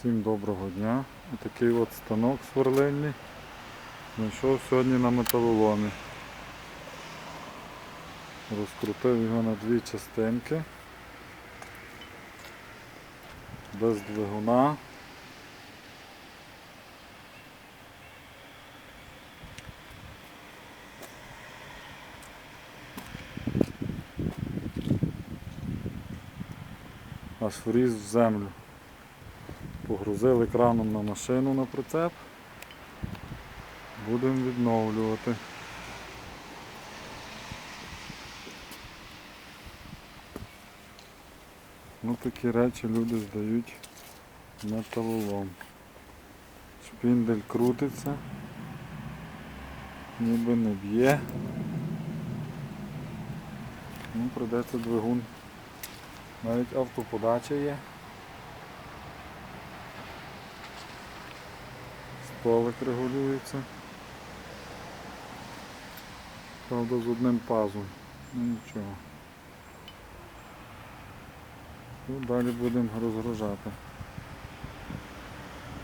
Всім доброго дня. Такий от станок сверлильний. Знайшов сьогодні на металоломі. Розкрутив його на дві частинки. Без двигуна. Аж вріз в землю. Погрузили краном на машину на прицеп. Будемо відновлювати. Ну такі речі люди здають металолом. Шпіндель крутиться, ніби не б'є. Ну, придеться двигун. Навіть автоподача є. Столик регулюється. Правда з одним пазом. Ну нічого. Ну, далі будемо розгружати.